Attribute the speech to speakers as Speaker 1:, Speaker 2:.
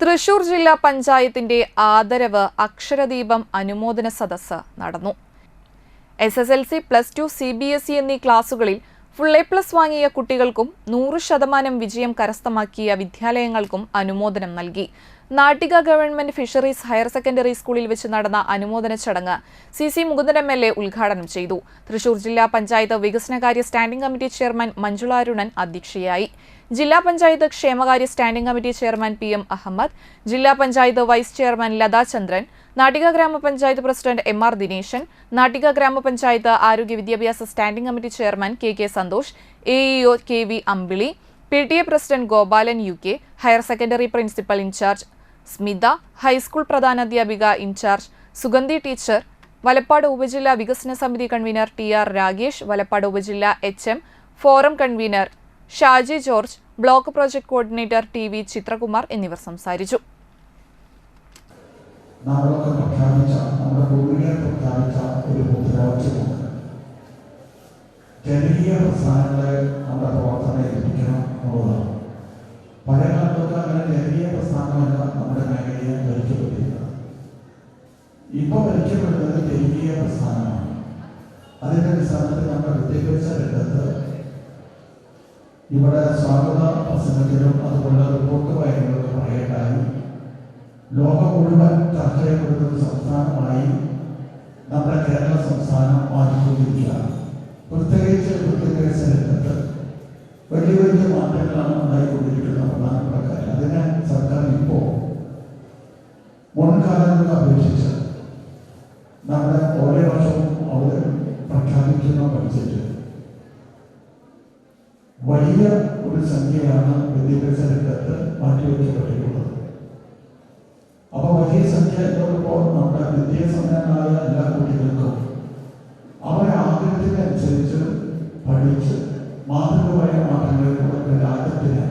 Speaker 1: തൃശൂർ ജില്ലാ പഞ്ചായത്തിന്റെ ആദരവ് അക്ഷരദീപം അനുമോദന സദസ്സ് നടന്നു. S S L C plus two C B S E എന്നീ ക്ലാസുകളിൽ ഫുൾ എ പ്ലസ് വാങ്ങിയ കുട്ടികൾക്കും നൂറ് ശതമാനം വിജയം കരസ്ഥമാക്കിയ വിദ്യാലയങ്ങൾക്കും അനുമോദനം നൽകി. Nattika government fisheries higher secondary സ്കൂളിൽ വെച്ച് നടന്ന അനുമോദന ചടങ്ങ് C C Mukundan M L A ഉദ്ഘാടനം ചെയ്തു. തൃശൂർ ജില്ലാ പഞ്ചായത്ത് വികസനകാര്യ സ്റ്റാൻഡിംഗ് കമ്മിറ്റി ചെയർമാൻ മഞ്ജുളാരുണൻ അധ്യക്ഷയായി. ജില്ലാ പഞ്ചായത്ത് ക്ഷേമകാര്യ standing committee chairman P M Ahammed ജില്ലാ പഞ്ചായത്ത് വൈസ് ചെയർമാൻ ലതാ ചന്ദ്രൻ നാട്ടിക ഗ്രാമപഞ്ചായത്ത് president M R Dineshan Nattika ഗ്രാമപഞ്ചായത്ത് ആരോഗ്യ വിദ്യാഭ്യാസ standing committee chairman K K Santhosh A EO K V Ambili P T A president Gopalan U K higher secondary principal incharge Smitha high school പ്രധാനാധ്യാപിക in charge Sugandhi teacher Valappad ഉപജില്ലാ വികസന സമിതി convener T R Ragesh Valappad ഉപജില്ലാ H M forum convener Shaji George block project coordinator T V Chithrakumar എന്നിവർ സംസാരിച്ചു.
Speaker 2: ഒരു ജനകീയ പ്രസ്ഥാനങ്ങളെ നമ്മുടെ ഇപ്പൊ രക്ഷപ്പെടുന്നത് ജനകീയ പ്രസ്ഥാനമാണ്. അതിന്റെ അടിസ്ഥാനത്തിൽ നമ്മുടെ വിദ്യാഭ്യാസ രംഗത്ത് ഇവിടെ സ്വാഗത പ്രസംഗത്തിലും അതുപോലെ റിപ്പോർട്ട് വായനകളൊക്കെ പറയട്ടായി ലോകം മുഴുവൻ ചർച്ച ഒരു സംസ്ഥാനമായി നമ്മുടെ കേരള സംസ്ഥാനം മാറ്റിക്കൊണ്ടിരിക്കുകയാണ് പ്രത്യേകിച്ച് വിദ്യാഭ്യാസ രംഗത്ത് വലിയ വലിയ മാറ്റങ്ങളാണ് ഉണ്ടായിക്കൊണ്ടിരിക്കുന്ന പ്രഖ്യാപിക്കുന്ന പഠിച്ചിട്ട് വലിയ ഒരു സംഖ്യയാണ് വിദ്യാഭ്യാസ രംഗത്ത് മാറ്റിവെക്കപ്പെട്ടിട്ടുള്ളത്. അപ്പൊ വലിയ സംഖ്യ എന്നോടൊപ്പം നമ്മുടെ വിദ്യാസമ്പന്നരായ എല്ലാ കുട്ടികൾക്കും അവരെ ആഗ്രഹത്തിനനുസരിച്ച് പഠിച്ച് മാതൃകമായ മാറ്റങ്ങളിലൂടെ രാജ്യത്തിന്